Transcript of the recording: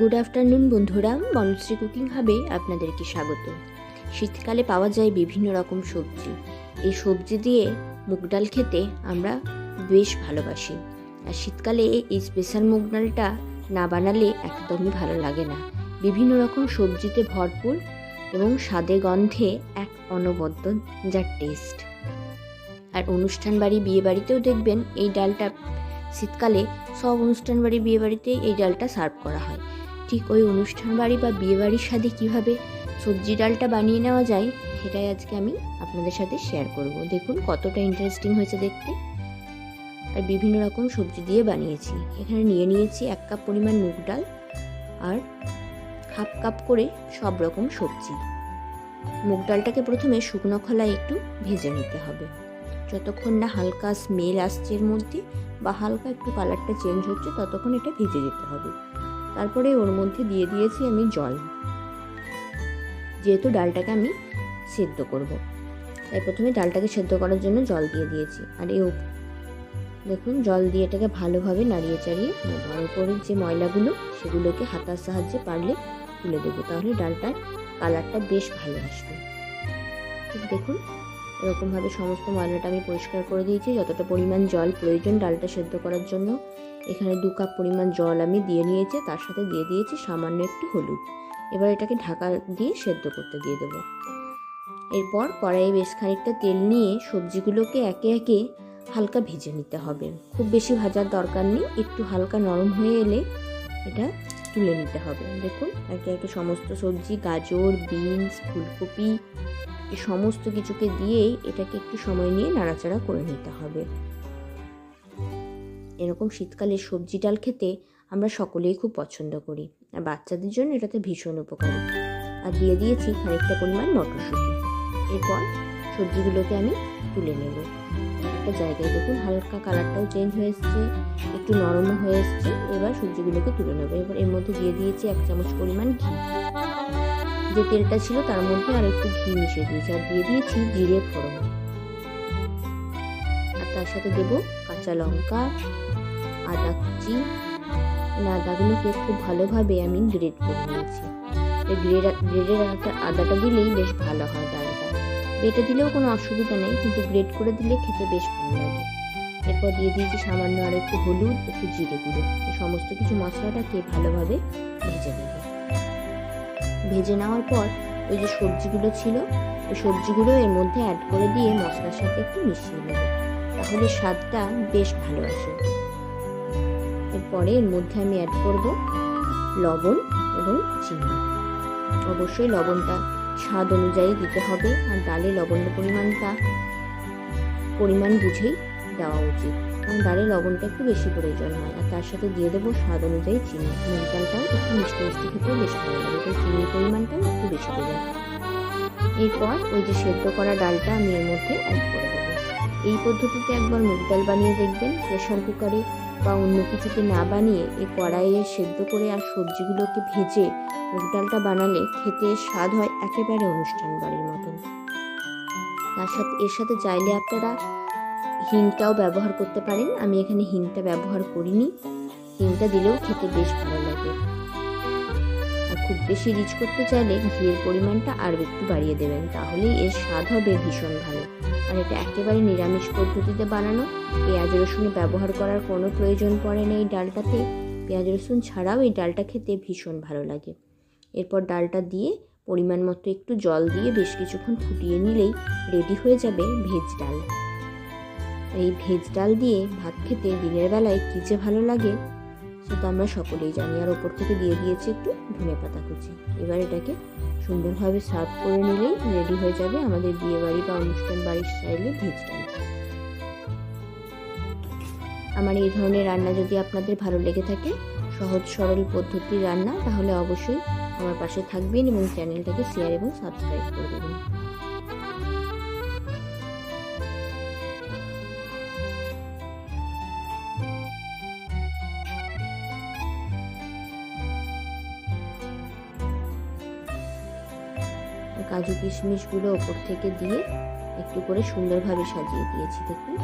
Good afternoon বন্ধুরা। Banasree cooking হাবে আপনাদেরকে স্বাগত। শীতকালে পাওয়া যায় বিভিন্ন রকম সবজি। এই সবজি দিয়ে মুগ ডাল খেতে আমরা বেশ ভালোবাসি। আর শীতকালে এই স্পেশাল মুগ ডালটা না বানালে একদমই ভালো লাগে না। বিভিন্ন রকম সবজিতে ভরপুর এবং স্বাদে গন্ধে এক অনবদ্য যার টেস্ট আর অনুষ্ঠান বাড়ি, বিয়ে বাড়িতেও দেখবেন এই ডালটা শীতকালে সব অনুষ্ঠান বাড়ি বিয়ে বাড়িতে এই ডালটা সার্ভ করা হয়। ঠিক ওই অনুষ্ঠান বাড়ি বা বিয়ে বাড়ির সাথে কীভাবে সবজি ডালটা বানিয়ে নেওয়া যায়, সেটাই আজকে আমি আপনাদের সাথে শেয়ার করব। দেখুন কতটা ইন্টারেস্টিং হয়েছে দেখতে। আর বিভিন্ন রকম সবজি দিয়ে বানিয়েছি। এখানে নিয়ে নিয়েছি এক কাপ পরিমাণ মুগ ডাল আর হাফ কাপ করে সব রকম সবজি। মুগ ডালটাকে প্রথমে শুকনো খোলায় একটু ভেজে নিতে হবে। যতক্ষণ না হালকা স্মেল আসছে এর মধ্যে বা হালকা একটু কালারটা চেঞ্জ হচ্ছে, ততক্ষণ এটা ভেজে যেতে হবে। তারপরে ওর মধ্যে দিয়ে দিয়েছি আমি জল। যেহেতু ডালটাকে আমি সেদ্ধ করব। তাই প্রথমে ডালটাকে সেদ্ধ করার জন্য জল দিয়ে দিয়েছি। আর এই দেখুন, জল দিয়ে এটাকে ভালোভাবে নাড়িয়ে চাড়িয়ে উপরের যে ময়লাগুলো, সেগুলোকে হাতার সাহায্যে পারলে তুলে দেবো। তাহলে ডালটার কালারটা বেশ ভালো আসবে। দেখুন এরকমভাবে সমস্ত ময়লাটা আমি পরিষ্কার করে দিয়েছি। যতটা পরিমাণ জল প্রয়োজন ডালটা সেদ্ধ করার জন্য। এখানে দু কাপ পরিমাণ জল আমি দিয়ে নিয়েছি, তার সাথে দিয়ে দিয়েছি সামান্য একটু হলুদ। এবার এটাকে ঢাকা দিয়ে সেদ্ধ করতে দিয়ে দেবো। এরপর কড়াইয়ে বেশ খানিকটা তেল নিয়ে সবজিগুলোকে একে একে হালকা ভেজে নিতে হবে। খুব বেশি ভাজার দরকার নেই, একটু হালকা নরম হয়ে এলে এটা তুলে নিতে হবে। দেখুন, একে একে সমস্ত সবজি, গাজর, বিনস, ফুলকপি সমস্ত কিছুকে দিয়েই এটাকে একটু সময় নিয়ে নাড়াচাড়া করে নিতে হবে। এরকম শীতকালে সবজি ডাল খেতে আমরা সকলেই খুব পছন্দ করি। আর বাচ্চাদের জন্য এটাতে ভীষণ উপকারী। আর দিয়ে দিয়েছি খানিকটা পরিমাণ মটরশুঁটি। এরপর সবজিগুলোকে আমি তুলে নেব। একটা জায়গায় দেখুন, হালকা কালারটাও চেঞ্জ হয়ে এসছে, একটু নরমও হয়ে এসছে। এবার সবজিগুলোকে তুলে নেব। এবার এর মধ্যে দিয়ে দিয়েছি এক চামচ পরিমাণ ঘি। যে তেলটা ছিল তার মধ্যে আর একটু ঘি মিশিয়ে দিয়েছি। আর দিয়ে দিয়েছি জিরে ফোড়ন। আর তার সাথে দেবো কাঁচা লঙ্কা, আদা কুচি। আদাগুলোকে খুব ভালোভাবে আমি গ্রেড করে নিয়েছি। গ্রেড গ্রেডের আদাটা দিলেই বেশ ভালো হয় বেটে দিলেও কোনো অসুবিধা নেই, কিন্তু গ্রেড করে দিলে খেতে বেশ ভালো লাগে। এরপর দিয়ে দিয়েছি সামান্য আর একটু হলুদ, একটু জিরে গুঁড়ো। এই সমস্ত কিছু মশলাটাকে ভালোভাবে ভেজে নেব। ভেজে নেওয়ার পর ওই যে সবজিগুলো ছিল, ওই সবজিগুলো এর মধ্যে অ্যাড করে দিয়ে মশলার সাথে একটু মিশিয়ে নেব। তাহলে স্বাদটা বেশ ভালো আসে। এরপরে এর মধ্যে আমি অ্যাড করব লবণ এবং চিনি। অবশ্যই লবণটা স্বাদ অনুযায়ী দিতে হবে আর ডালে লবণের পরিমাণটা, পরিমাণ বুঝেই দেওয়া উচিত। কারণ ডালে লবণটা একটু বেশি প্রয়োজন হয়। আর তার সাথে দিয়ে দেবো স্বাদ অনুযায়ী চিনি। মুগ ডালটাও একটু মিষ্টি মিষ্টি খেতেও বেশ ভালো লাগে। তাই চিনির পরিমাণটাও একটু বেশি দেবো। এরপর ওই যে সেদ্ধ করা ডালটা আমি এর মধ্যে অ্যাড করে দেবো। এই পদ্ধতিতে একবার মুগ ডাল বানিয়ে দেখবেন। প্রেশার কুকারে বা অন্য কিছুতে না বানিয়ে এই কড়াইয়ে সেদ্ধ করে আর সবজিগুলোকে ভেজে মুগ ডালটা বানালে খেতে স্বাদ হয় একেবারে অনুষ্ঠান বাড়ির মতন। তার সাথে, এর সাথে চাইলে আপনারা হিংটাও ব্যবহার করতে পারেন। আমি এখানে হিংটা ব্যবহার করিনি। হিংটা দিলেও খেতে বেশ ভালো লাগে। আর খুব বেশি রিচ করতে চাইলে ঘিয়ের পরিমাণটা আরও একটু বাড়িয়ে দেবেন, তাহলেই এর স্বাদ হবে ভীষণ ভালো। আর এটা একেবারে নিরামিষ পদ্ধতিতে বানানো। পেঁয়াজ রসুনে ব্যবহার করার কোনো প্রয়োজন পড়ে না এই ডালটাতে। পেঁয়াজ রসুন ছাড়াও এই ডালটা খেতে ভীষণ ভালো লাগে। এরপর ডালটা দিয়ে পরিমাণ মতো একটু জল দিয়ে বেশ কিছুক্ষণ ফুটিয়ে নিলেই রেডি হয়ে যাবে ভেজ ডাল। এই ভেজ ডাল দিয়ে ভাত খেতে দিনের বেলায় কী যে ভালো লাগে সেটা আমরা সকলেই জানি। আর ওপর থেকে দিয়ে দিয়েছি একটু ধনে পাতা কুচি। এবার এটাকে সুন্দরভাবে সার্ভ করে নিলেই রেডি হয়ে যাবে আমাদের বিয়ে বাড়ি বা অনুষ্ঠান বাড়ির স্টাইলে ভেজ আমার এই ধরনের রান্না যদি আপনাদের ভালো লেগে থাকে, সহজ সরল পদ্ধতির রান্না, তাহলে অবশ্যই আমার পাশে থাকবেন এবং চ্যানেলটাকে শেয়ার এবং সাবস্ক্রাইব করে দেবেন। কাজু কিশমিশগুলো ওপর থেকে দিয়ে একটু করে সুন্দরভাবে সাজিয়ে দিয়েছি দেখুন।